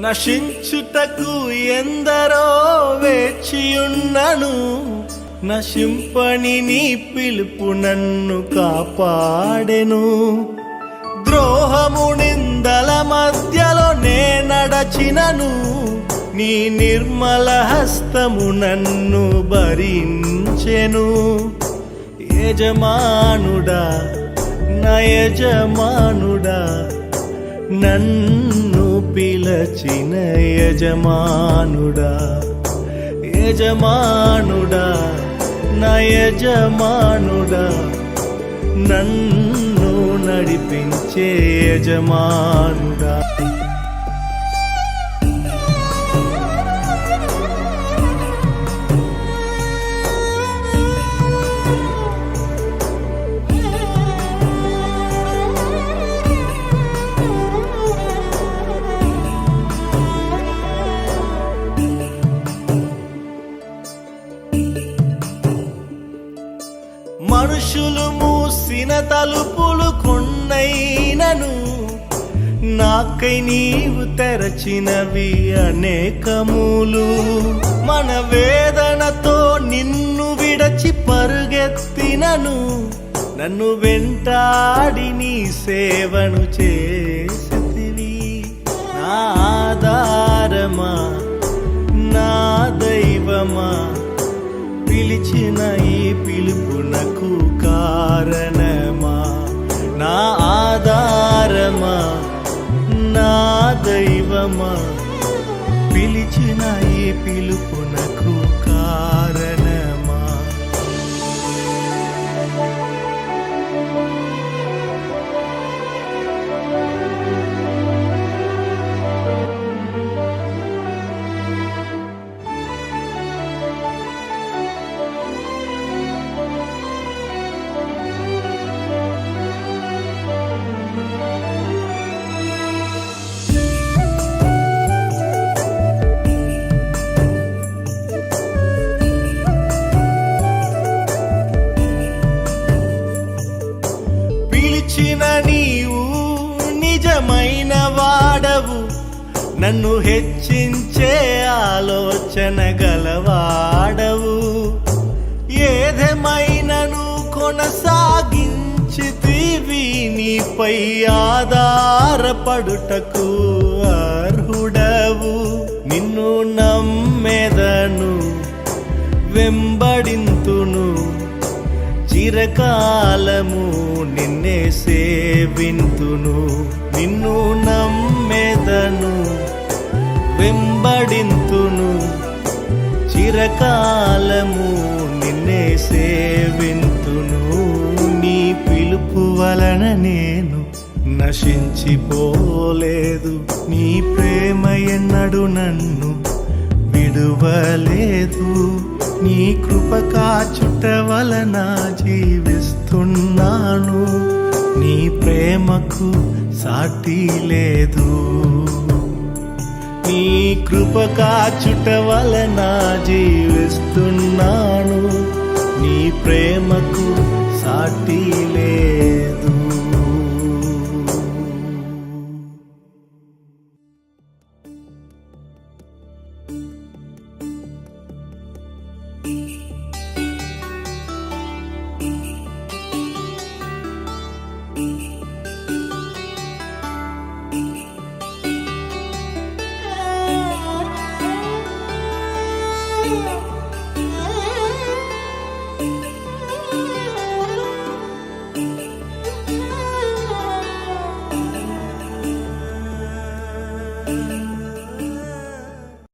నశించుటకు ఎందరో వేచియున్నను నశింపని నీ పిలుపు నన్ను కాపాడెను. ద్రోహము నిందల మధ్యలో నే నడచినను నీ నిర్మల హస్తము నన్ను భరించెను. యజమానుడా నయజమానుడా నన్ను పిలచిన యజమానుడా యజమానుడా నా యజమానుడా నన్ను నడిపించే యజమానుడా. మనుషులు మూసిన తలుపులు కొన్నైనను నాకై నీవు తెరచినవి అనేకములు. మన వేదనతో నిన్ను విడచి పరుగెత్తినను నన్ను వెంటాడి నీ సేవను చేసితివి. నా ఆధారమా? నా దైవమా? పిలిచిన ఈ దైవమా పిలిచిన ఈ పిలుపునకు కారణం. పిలిచిన నీవు నిజమైన వాడవు. నన్ను హెచ్చించే ఆలోచన గలవాడవు. ఏదేమైనను కొనసాగించితివి నీపై ఆధారపడుటకు అర్హుడవు. నిన్ను నమ్మెదను వెంబడింతును చిరకాలము నిన్నే సేవింతును నిన్ను నమ్మెదను వెంబడింతును. చిరకాలము నిన్నే సేవింతును నీ పిలుపు వలన నేను నశించిపోలేదు. నీ ప్రేమ ఎన్నడు నన్ను విడువలేదు. నీ కృపకాచుట వలన జీవిస్తున్నాను. నీ ప్రేమకు సాటి లేదు. నీ కృపకాచుట వలన జీవిస్తున్నాను. నీ ప్రేమకు సాటి లేదు.